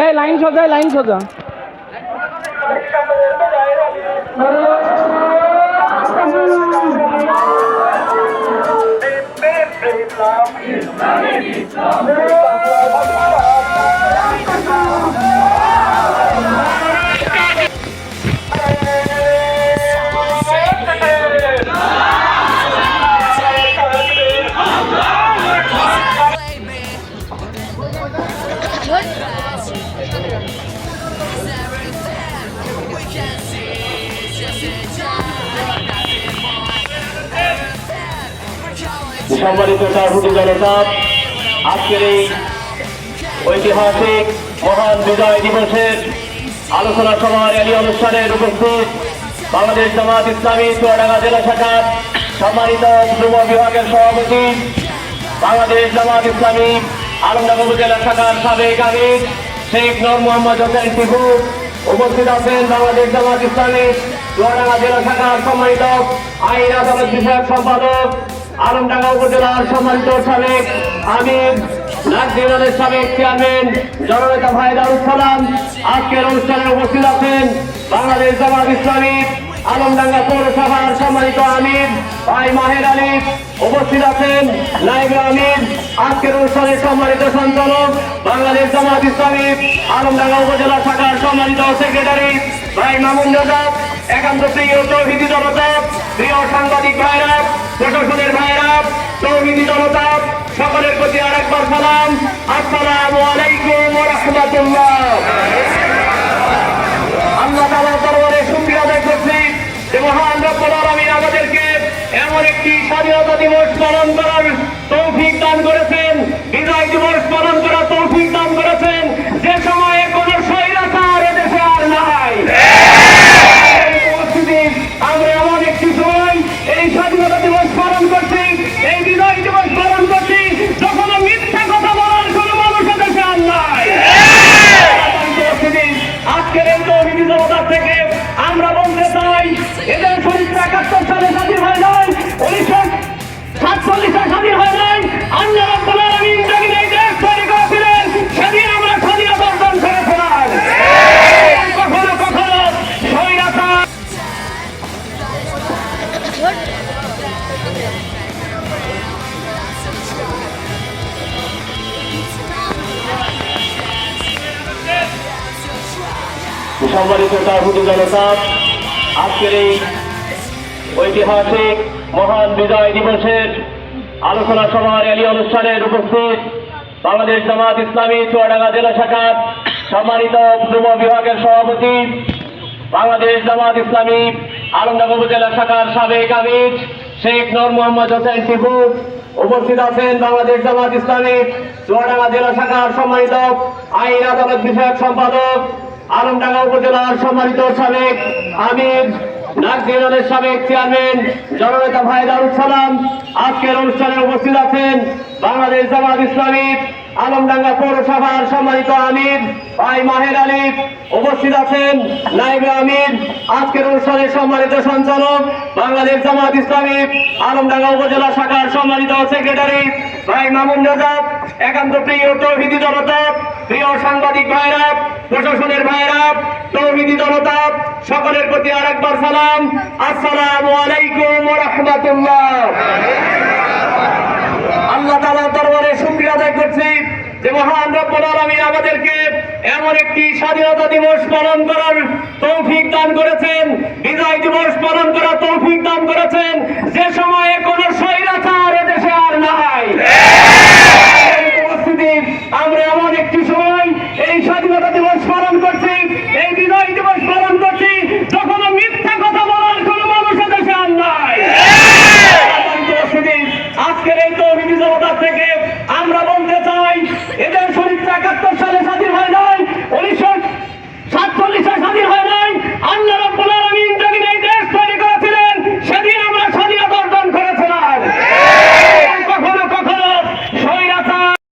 এই লাইন সোজা লাইন সোজা। সম্মানিত চারভুটি জনতা, আজকের এই ঐতিহাসিক মহান বিজয় দিবসের আলোচনা সভা র্যালি অনুষ্ঠানের উপস্থিত বাংলাদেশ জামাত ইসলামী চুয়াডাঙ্গা জেলা শাখার সম্মানিত যুব বিভাগের সভাপতি, বাংলাদেশ জামাত ইসলামী আলমডাঙ্গা উপজেলা শাখার সাবেক আমির শেখ নর মোহাম্মদ হোসেন টিপু উপস্থিত আছেন বাংলাদেশ জামাত ইসলামী চুয়াডাঙ্গা জেলা শাখার সম্মানিত আইন আদালত বিষয়ক সম্পাদক আলমডাঙ্গা উপজেলার সম্মানিত সাবেক আমির নাগদিনের সাবেক চেয়ারম্যান জননেতা ভাই দারুল সালাম। আজকের অনুষ্ঠানে উপস্থিত আছেন বাংলাদেশ জামাত ইসলামী আলমডাঙ্গা পৌরসভার সম্মানিত আমির ভাই মাহের আলী। উপস্থিত আছেন নাইব আমির। আজকের অনুষ্ঠানের সম্মানিত সঞ্চালক বাংলাদেশ জামাত ইসলামী আলমডাঙ্গা উপজেলা শাখার সম্মানিত সেক্রেটারি ভাই মামুন রাজা একান্ত প্রিয় তৌহিদি জনতা, প্রিয় সাংবাদিক ভাইরা প্রশাসনের ভাইরা তৌহিদি জনতা, সকলের প্রতি আরেকবার সালাম। আসসালামু আলাইকুম রাহমাতুল্লাহ। আদায় করছি যে মহান আমাদেরকে এমন একটি স্বাধীনতা দিবস পালন করার তৌফিক দান করেছেন। বিজয় দিবস পালন করার তৌফিক দান সম্মানিত চারভুটি জনতা আজকের এই ঐতিহাসিক মহান বিজয় দিবসের আলোচনা সভা র্যালি অনুষ্ঠানের উপস্থিত বাংলাদেশ জামাত ইসলামী চুয়াডাঙ্গা জেলা শাখার সম্মানিত যুব বিভাগের সভাপতি, বাংলাদেশ জামাত ইসলামী আলমডাঙ্গা উপজেলা শাখার সাবেক আমির শেখ নর মোহাম্মদ হোসেন টিপু উপস্থিত আছেন বাংলাদেশ জামাত ইসলামী চুয়াডাঙ্গা জেলা শাখার সম্মানিত আইন আদালত বিষয়ক সম্পাদক আলমডাঙ্গা উপজেলার সম্মানিত সাবেক আমির নাগদিনের সাবেক চেয়ারম্যান জননেতা ভাই দারুল সালাম। আজকের অনুষ্ঠানে উপস্থিত আছেন বাংলাদেশ জামাত ইসলামী আলমডাঙ্গা পৌরসভার সম্মানিত আমির ভাই মাহের আলী উপস্থিত আছেন নাইবে আমির। আজকের অনুষ্ঠানের সম্মানিত সঞ্চালক বাংলাদেশ জামাত ইসলামী আলমডাঙ্গা উপজেলা শাখার সম্মানিত সেক্রেটারি ভাই মামুন রাজা একান্ত প্রিয় তৌহিদি জনতা, প্রিয় সাংবাদিক ভাইরা, প্রশাসনের ভাইরা, তৌহিদি জনতা, সকলের প্রতি আরেকবার সালাম। আসসালামু আলাইকুম রাহমাতুল্লাহ আল্লাহ তাআলার দরবারে শুকরিয়া আদায় করছি যে মহান রব্বুল আমাদেরকে এমন একটি স্বাধীনতা দিবস পালন করার তৌফিক দান করেছেন, বিজয় দিবস পালন করার তৌফিক দান করেছেন স্মরণ করছি এই বিজয় দিবস স্মরণ করছি যখন মিথ্যা কথা বলার কোনো মানুষের দেশে আর আজকের এই তৌহিদি জনতা থেকে আমরা